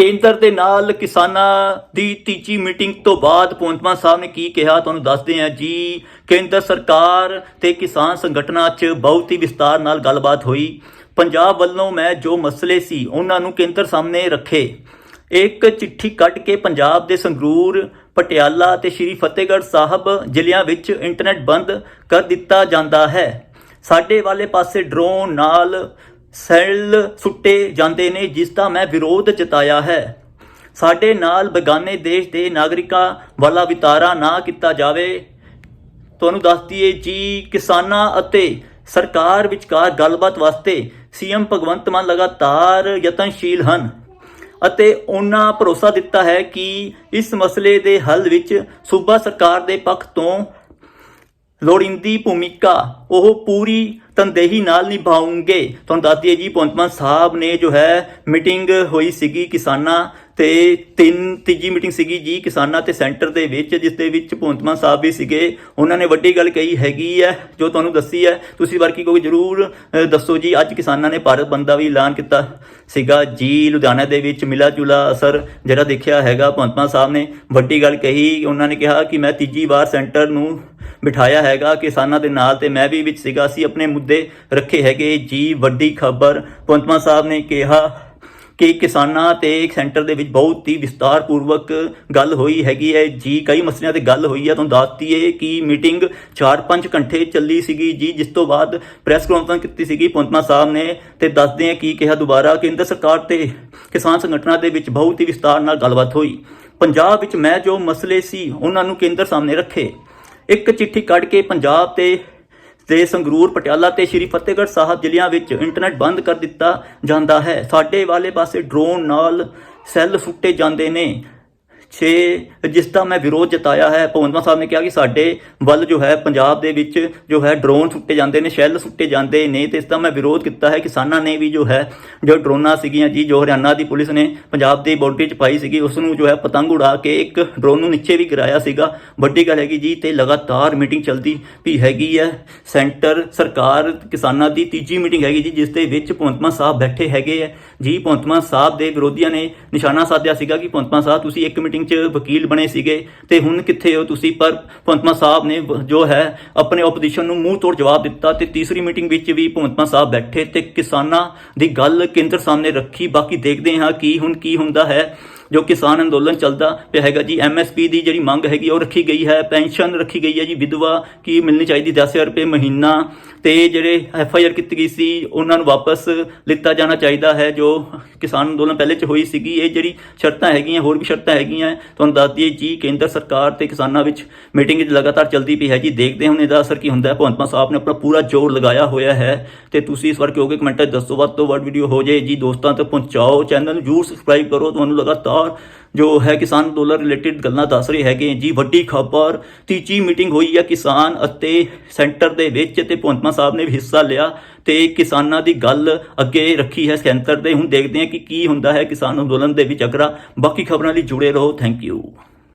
ਕੇਂਦਰ ਦੇ ਨਾਲ ਕਿਸਾਨਾਂ ਦੀ ਤੀਜੀ ਮੀਟਿੰਗ ਤੋਂ ਬਾਅਦ ਪੌਂਤਮਾ ਸਾਹਿਬ ਨੇ ਕੀ ਕਿਹਾ, ਤੁਹਾਨੂੰ ਦੱਸਦੇ ਹਾਂ ਜੀ, ਕੇਂਦਰ ਸਰਕਾਰ ਤੇ ਕਿਸਾਨ ਸੰਗਠਨਾਂ 'ਚ ਬਹੁਤ ਹੀ ਵਿਸਤਾਰ ਨਾਲ ਗੱਲਬਾਤ ਹੋਈ। ਪੰਜਾਬ ਵੱਲੋਂ ਮੈਂ ਜੋ ਮਸਲੇ ਸੀ, ਉਹਨਾਂ ਨੂੰ ਕੇਂਦਰ ਸਾਹਮਣੇ ਰੱਖੇ। ਇੱਕ ਚਿੱਠੀ ਕੱਢ ਕੇ ਪੰਜਾਬ ਦੇ ਸੰਗਰੂਰ, ਪਟਿਆਲਾ ਤੇ ਸ਼੍ਰੀ ਫਤਿਹਗੜ੍ਹ ਸਾਹਿਬ ਜ਼ਿਲ੍ਹਿਆਂ ਵਿੱਚ ਇੰਟਰਨੈਟ ਬੰਦ ਕਰ ਦਿੱਤਾ ਜਾਂਦਾ ਹੈ। ਸਾਡੇ ਵਾਲੇ ਪਾਸੇ ਡਰੋਨ ਨਾਲ ਸੈੱਲ ਸੁੱਟੇ ਜਾਂਦੇ ਨੇ, ਜਿਸ ਦਾ ਮੈਂ ਵਿਰੋਧ ਜਤਾਇਆ ਹੈ। ਸਾਡੇ ਨਾਲ ਬਗਾਨੇ ਦੇਸ਼ ਦੇ ਨਾਗਰਿਕਾਂ ਵਾਲਾ ਵਿਤਾਰਾ ਨਾ ਕੀਤਾ ਜਾਵੇ। ਤੁਹਾਨੂੰ ਦੱਸ ਦਈਏ ਜੀ, ਕਿਸਾਨਾਂ ਅਤੇ ਸਰਕਾਰ ਵਿਚਕਾਰ ਗੱਲਬਾਤ ਵਾਸਤੇ ਸੀਐਮ ਭਗਵੰਤ ਮਾਨ ਲਗਾਤਾਰ ਯਤਨਸ਼ੀਲ ਹਨ ਅਤੇ ਉਹਨਾਂ ਭਰੋਸਾ ਦਿੱਤਾ ਹੈ ਕਿ ਇਸ ਮਸਲੇ ਦੇ ਹੱਲ ਵਿੱਚ ਸੂਬਾ ਸਰਕਾਰ ਦੇ ਪੱਖ ਤੋਂ ਲੋੜੀਂਦੀ ਭੂਮਿਕਾ ਉਹ ਪੂਰੀ ਤਨਦੇਹੀ ਨਾਲ ਨਿਭਾਉਂਗੇ ਤੁਹਾਨੂੰ ਦੱਸ ਦਈਏ ਜੀ ਪੌਂਤਮਾ ਸਾਹਿਬ ਨੇ ਜੋ ਹੈ, ਮੀਟਿੰਗ ਹੋਈ ਸੀਗੀ ਕਿਸਾਨਾਂ ਤੇ ਤਿੰਨ, ਤੀਜੀ ਮੀਟਿੰਗ ਸੀਗੀ ਜੀ ਕਿਸਾਨਾਂ ਤੇ ਸੈਂਟਰ ਦੇ ਵਿੱਚ, ਜਿਸ ਦੇ ਵਿੱਚ ਪੌਂਤਮਾ ਸਾਹਿਬ ਵੀ ਸੀਗੇ। ਉਹਨਾਂ ਨੇ ਵੱਡੀ ਗੱਲ ਕਹੀ ਹੈਗੀ ਹੈ, ਜੋ ਤੁਹਾਨੂੰ ਦੱਸੀ ਹੈ, ਤੁਸੀਂ ਵਰਕੀ ਕੋਈ ਜਰੂਰ ਦੱਸੋ ਜੀ। ਅੱਜ ਕਿਸਾਨਾਂ ਨੇ ਭਾਰਤ ਬੰਦ ਦਾ ਵੀ ਐਲਾਨ ਕੀਤਾ ਸੀਗਾ ਜੀ। ਲੁਧਿਆਣਾ ਦੇ ਵਿੱਚ ਮਿਲਾ ਜੁਲਾ ਅਸਰ ਜਿਹੜਾ ਦੇਖਿਆ ਹੈਗਾ ਪੌਂਤਮਾ ਸਾਹਿਬ ਨੇ ਵੱਡੀ ਗੱਲ ਕਹੀ। ਉਹਨਾਂ ਨੇ ਕਿਹਾ ਕਿ ਮੈਂ ਤੀਜੀ ਵਾਰ ਸੈਂਟਰ ਨੂੰ ਬਿਠਾਇਆ ਹੈਗਾ, ਕਿਸਾਨਾਂ ਦੇ ਨਾਲ ਤੇ ਮੈਂ ਵੀ ਵਿੱਚ ਸੀਗਾ। ਅਸੀਂ ਆਪਣੇ ਮੁੱਦੇ ਰੱਖੇ ਹੈਗੇ। ਜੀ, ਵੱਡੀ ਖਬਰ, ਪੌਂਤਮਾ ਸਾਹਿਬ ਨੇ ਕਿਹਾ ਕਿ ਕਿਸਾਨਾਂ ਤੇ ਸੈਂਟਰ ਦੇ ਵਿੱਚ ਬਹੁਤ ਹੀ ਵਿਸਤਾਰ ਪੂਰਵਕ ਗੱਲ ਹੋਈ ਹੈਗੀ ਹੈ। ਜੀ, ਕਈ ਮਸਲਿਆਂ ਤੇ ਗੱਲ ਹੋਈ ਹੈ। ਤੁਹਾਨੂੰ ਦੱਸਤੀ ਹੈ ਕਿ ਮੀਟਿੰਗ 4-5 ਘੰਟੇ ਚੱਲੀ ਸੀਗੀ। ਜੀ, ਜਿਸ ਤੋਂ ਬਾਅਦ ਪ੍ਰੈਸ ਕਾਨਫਰੰਸ ਕੀਤੀ ਸੀਗੀ ਪੌਂਤਮਾ ਸਾਹਿਬ ਨੇ ਤੇ ਦੱਸਦੇ ਹਾਂ ਕੀ ਕਿਹਾ ਦੁਬਾਰਾ। ਕੇਂਦਰ ਸਰਕਾਰ ਤੇ ਕਿਸਾਨ ਸੰਗਠਨਾਂ ਦੇ ਵਿੱਚ ਬਹੁਤ ਹੀ ਵਿਸਤਾਰ ਨਾਲ ਗੱਲਬਾਤ ਹੋਈ। ਪੰਜਾਬ ਵਿੱਚ ਮੈਂ ਜੋ ਮਸਲੇ ਸੀ, ਉਹਨਾਂ ਨੂੰ ਕੇਂਦਰ ਸਾਹਮਣੇ ਰੱਖੇ। ਇੱਕ ਚਿੱਠੀ ਕੱਢ ਕੇ ਪੰਜਾਬ ਤੇ ਤੇ ਸੰਗਰੂਰ, ਪਟਿਆਲਾ ਤੇ ਸ਼੍ਰੀ ਫਤਿਹਗੜ੍ਹ ਸਾਹਿਬ ਜ਼ਿਲ੍ਹਿਆਂ ਵਿੱਚ ਇੰਟਰਨੈਟ ਬੰਦ ਕਰ ਦਿੱਤਾ ਜਾਂਦਾ ਹੈ। ਸਾਡੇ ਵਾਲੇ ਪਾਸੇ ਡਰੋਨ ਨਾਲ ਸੈੱਲ ਫੁੱਟੇ ਜਾਂਦੇ ਨੇ। 6 ਜਿਸ ਦਾ ਮੈਂ ਵਿਰੋਧ ਜਤਾਇਆ ਹੈ, ਭਗਵੰਤ ਸਾਹਿਬ ਨੇ ਕਿਹਾ ਕਿ ਸਾਡੇ ਵੱਲ ਜੋ ਹੈ ਪੰਜਾਬ ਦੇ ਵਿੱਚ ਜੋ ਹੈ ਡਰੋਨ ਸੁੱਟੇ ਜਾਂਦੇ ਨੇ, ਸ਼ੈੱਲ ਸੁੱਟੇ ਜਾਂਦੇ ਨੇ ਤੇ ਇਸ ਦਾ ਮੈਂ ਵਿਰੋਧ ਕੀਤਾ ਹੈ। ਕਿਸਾਨਾਂ ਨੇ ਵੀ ਜੋ ਹੈ, ਜੋ ਡਰੋਨਾਂ ਸੀਗੀਆਂ ਜੀ, ਜੋ ਹਰਿਆਣਾ ਦੀ ਪੁਲਿਸ ਨੇ ਪੰਜਾਬ ਦੀ ਬਾਰਡਰ 'ਚ ਪਾਈ ਸੀਗੀ, ਉਸ ਨੂੰ ਜੋ ਹੈ ਪਤੰਗ ਉਡਾ ਕੇ ਇੱਕ ਡਰੋਨ ਨੂੰ ਨੀਚੇ ਵੀ ਗਿਰਾਇਆ ਸੀਗਾ। ਵੱਡੀ ਗੱਲ ਹੈਗੀ ਜੀ, ਤੇ ਲਗਾਤਾਰ ਮੀਟਿੰਗ ਚੱਲਦੀ ਵੀ ਹੈਗੀ ਹੈ। ਸੈਂਟਰ, ਸਰਕਾਰ, ਕਿਸਾਨਾਂ ਦੀ ਤੀਜੀ ਮੀਟਿੰਗ ਹੈਗੀ ਜੀ, ਜਿਸ ਦੇ ਵਿੱਚ ਭਗਵੰਤ ਸਾਹਿਬ ਬੈਠੇ ਹੈਗੇ ਹੈ। ਜੀ, ਭਗਵੰਤ ਸਾਹਿਬ ਦੇ ਵਿਰੋਧੀਆਂ ਨੇ ਨਿਸ਼ਾਨਾ ਸਾਧਿਆ ਸੀਗਾ ਕਿ ਭਗਵੰਤ ਸਾਹਿਬ, ਤੁਸੀਂ ਇੱਕ ਮੀਟਿੰਗ 'ਚ ਵਕੀਲ ਬਣੇ ਸੀਗੇ ਤੇ ਹੁਣ ਕਿੱਥੇ ਹੋ ਤੁਸੀਂ? ਪਰ ਭਗਵੰਤ ਸਾਹਿਬ ਨੇ ਜੋ ਹੈ, ਆਪਣੇ ਆਪੋਜੀਸ਼ਨ ਨੂੰ ਮੂੰਹ ਤੋੜ ਜਵਾਬ ਦਿੱਤਾ ਤੇ ਤੀਸਰੀ ਮੀਟਿੰਗ ਵਿੱਚ ਵੀ ਭਗਵੰਤ ਸਾਹਿਬ ਬੈਠੇ ਤੇ ਕਿਸਾਨਾਂ ਦੀ ਗੱਲ ਕੇਂਦਰ ਸਾਹਮਣੇ ਰੱਖੀ। ਬਾਕੀ ਦੇਖਦੇ ਹਾਂ ਕੀ ਹੁਣ, ਕੀ ਹੁੰਦਾ ਹੈ। ਜੋ ਕਿਸਾਨ ਅੰਦੋਲਨ ਚੱਲਦਾ ਪਿਆ ਹੈਗਾ ਜੀ ਐਮਐਸਪੀ ਦੀ ਜਿਹੜੀ ਮੰਗ ਹੈਗੀ, ਉਹ ਰੱਖੀ ਗਈ ਹੈ, ਪੈਨਸ਼ਨ ਰੱਖੀ ਗਈ ਹੈ ਜੀ, ਵਿਧਵਾ ਕੀ ਮਿਲਣੀ ਚਾਹੀਦੀ 10000 ਰੁਪਏ ਮਹੀਨਾ ਤੇ ਜਿਹੜੇ ਐਫਆਈਆਰ ਕੀਤੀ ਗਈ ਸੀ, ਉਹਨਾਂ ਨੂੰ ਵਾਪਸ ਲਿੱਤਾ ਜਾਣਾ ਚਾਹੀਦਾ ਹੈ, ਜੋ ਕਿਸਾਨ ਅੰਦੋਲਨ ਪਹਿਲੇ ਚ ਹੋਈ ਸੀਗੀ, ਇਹ ਜਿਹੜੀ ਸ਼ਰਤਾਂ ਹੈਗੀਆਂ, ਹੋਰ ਵੀ ਸ਼ਰਤਾਂ ਹੈਗੀਆਂ, ਤੁਹਾਨੂੰ ਦੱਸ ਦਈਏ ਜੀ, ਕੇਂਦਰ ਸਰਕਾਰ ਤੇ ਕਿਸਾਨਾਂ ਵਿੱਚ ਮੀਟਿੰਗ ਲਗਾਤਾਰ ਚੱਲਦੀ ਪਈ ਹੈ ਜੀ, ਦੇਖਦੇ ਹਾਂ ਹੁਣ ਇਹਦਾ ਅਸਰ ਕੀ ਹੁੰਦਾ ਹੈ। ਭਗਵੰਤ ਮਾਨ ਸਾਹਿਬ ਨੇ ਆਪਣਾ ਪੂਰਾ ਜ਼ੋਰ ਲਗਾਇਆ ਹੋਇਆ ਹੈ ਤੇ ਤੁਸੀਂ ਇਸ ਵਾਰ ਕਿਉਂਕਿ ਕਮੈਂਟਾਂ 'ਚ ਦੱਸੋ, ਵੱਧ ਤੋਂ ਵੱਧ ਵੀਡੀਓ ਹੋ ਜਾਏ ਜੀ, ਦੋਸਤਾਂ ਤੱਕ ਪਹੁੰਚਾਓ, ਚੈਨਲ ਨੂੰ ਜਰੂਰ ਸਬਸਕ੍ਰਾਈਬ ਕਰੋ, ਤੁਹਾਨੂੰ ਲਗਾਤਾਰ ਜੋ ਹੈ ਕਿਸਾਨ ਅੰਦੋਲਨ ਰਿਲੇਟਡ ਗੱਲਾਂ ਦੱਸ ਰਹੇ ਹੈਗੇ ਜੀ, ਵੱਡੀ ਖਬਰ, ਤੀਜੀ ਮੀਟਿੰਗ ਹੋਈ ਹੈ ਕਿਸਾਨ ਅਤੇ ਸੈਂਟਰ ਦੇ ਵਿੱਚ ਤੇ ਭਗਵੰਤ ਸਾਹਿਬ ਨੇ ਵੀ ਹਿੱਸਾ ਲਿਆ ਤੇ ਕਿਸਾਨਾਂ ਦੀ ਗੱਲ ਅੱਗੇ ਰੱਖੀ ਹੈ ਸੈਂਟਰ ਦੇ। ਹੁਣ ਦੇਖਦੇ ਹਾਂ ਕਿ ਕੀ ਹੁੰਦਾ ਹੈ ਕਿਸਾਨ ਅੰਦੋਲਨ ਦੇ ਵਿੱਚ ਅਗਰਾ ਬਾਕੀ ਖਬਰਾਂ ਲਈ ਜੁੜੇ ਰਹੋ। Thank you